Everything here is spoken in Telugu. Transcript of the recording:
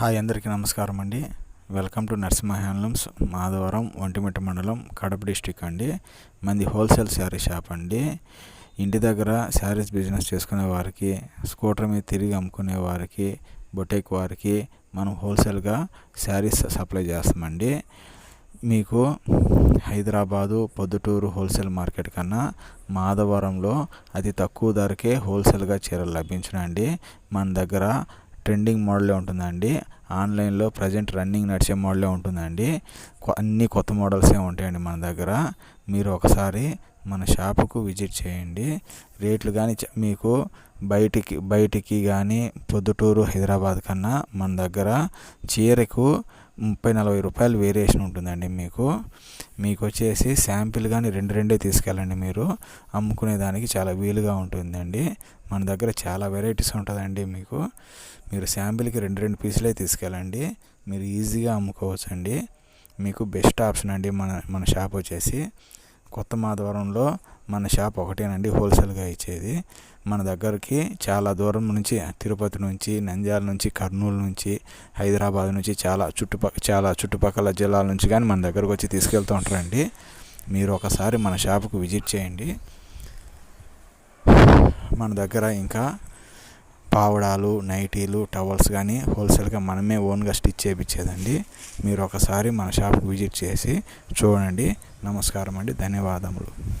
హాయ్ అందరికీ నమస్కారం అండి. Welcome to Narasimha handlooms Madhavaram Vontimitta మండలం కడప డిస్టిక్ అండి. మంది హోల్సేల్ శారీ షాప్ అండి. ఇంటి దగ్గర శారీస్ బిజినెస్ చేసుకునే వారికి స్కూటర్ మీద తిరిగి అమ్ముకునే వారికి బొటేక్ వారికి మనం హోల్సేల్గా శారీస్ సప్లై చేస్తామండి. మీకు హైదరాబాదు పొద్దుటూరు హోల్సేల్ మార్కెట్ కన్నా మాధవరంలో అతి తక్కువ ధరకే హోల్సేల్గా చీరలు లభించినండి మన దగ్గర ట్రెండింగ్ మోడలే ఉంటుందండి. ఆన్లైన్లో ప్రజెంట్ రన్నింగ్ నడిచే మోడలే ఉంటుందండి. అన్ని కొత్త మోడల్సే ఉంటాయండి మన దగ్గర. మీరు ఒకసారి మన షాపుకు విజిట్ చేయండి. రేట్లు కానీ మీకు బయటికి బయటికి కానీ పొద్దుటూరు హైదరాబాద్ కన్నా మన దగ్గర చీరకు ముప్పై నలభై రూపాయలు వేరియేషన్ ఉంటుందండి మీకు. మీకు వచ్చేసి శాంపిల్ కానీ రెండు రెండే తీసుకెళ్ళండి మీరు. అమ్ముకునే దానికి చాలా వీలుగా ఉంటుందండి. మన దగ్గర చాలా వెరైటీస్ ఉంటుందండి మీకు. మీరు శాంపిల్కి రెండు రెండు పీసులే తీసుకెళ్ళండి. మీరు ఈజీగా అమ్ముకోవచ్చండి. మీకు బెస్ట్ ఆప్షన్ అండి మన మన షాప్ వచ్చేసి. కొత్త మాధవరంలో మన షాప్ ఒకటేనండి హోల్సేల్గా ఇచ్చేది. మన దగ్గరికి చాలా దూరం నుంచి తిరుపతి నుంచి నంద్యాల నుంచి కర్నూలు నుంచి హైదరాబాద్ నుంచి చాలా చుట్టుపక్క చాలా చుట్టుపక్కల జిల్లాల నుంచి కానీ మన దగ్గరకు వచ్చి తీసుకెళ్తూ ఉంటారండి. మీరు ఒకసారి మన షాపుకు విజిట్ చేయండి. మన దగ్గర ఇంకా పావడాలు నైటీలు టవల్స్ కానీ హోల్సేల్గా మనమే ఓన్గా స్టిచ్ చేయించేదండి మీరు ఒకసారి మన షాప్కి విజిట్ చేసి చూడండి. నమస్కారం అండి ధన్యవాదములు.